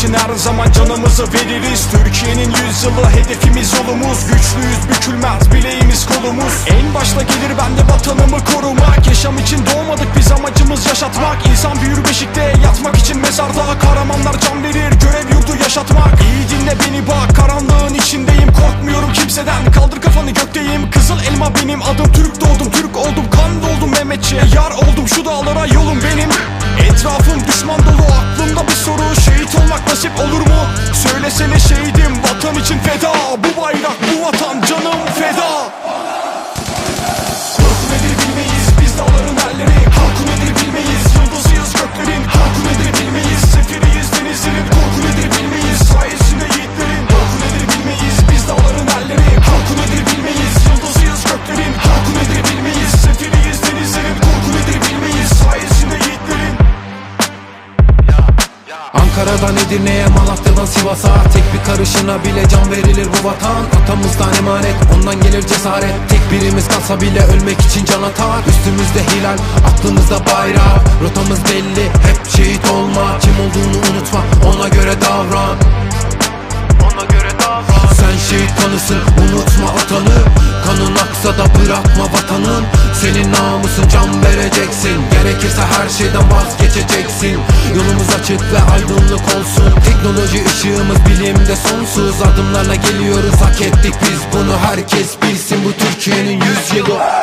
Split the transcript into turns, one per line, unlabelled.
için her zaman canımızı veririz. Türkiye'nin yüzyılı hedefimiz yolumuz Güçlüyüz. Bükülmez bileğimiz kolumuz. En başta gelir bende vatanımı korumak. Yaşam için doğmadık biz amacımız yaşatmak. İnsan büyür beşikte yatmak için mezarda. Kahramanlar can verir görev yurdu yaşatmak. İyi dinle beni bak karanlığın içindeyim. Korkmuyorum kimseden. Kaldır kafanı gökteyim. Kızıl elma benim adım nasip olur mu? Söylesene şehidim
Ankara'dan Edirne'ye Malatya'dan Sivas'a Tek bir karışına bile can verilir bu vatan. Atamızdan emanet ondan gelir cesaret. Tek birimiz kalsa bile ölmek için can atar. Üstümüzde hilal aklımızda bayrak Rotamız belli hep şehit olma. Kim olduğunu unutma ona göre davran. Ona göre davran. Sen şehit kanısın unutma atanı. Kanın aksa da bırakma vatanın. Senin namusun can vereceksin. Gerekirse her şeyden vazgeçeceksin. Yolumuz açık ve aydınlık olsun Teknoloji ışığımız bilimde sonsuz. Adımlarla geliyoruz hak ettik biz bunu. Herkes bilsin bu Türkiye'nin yüzyılı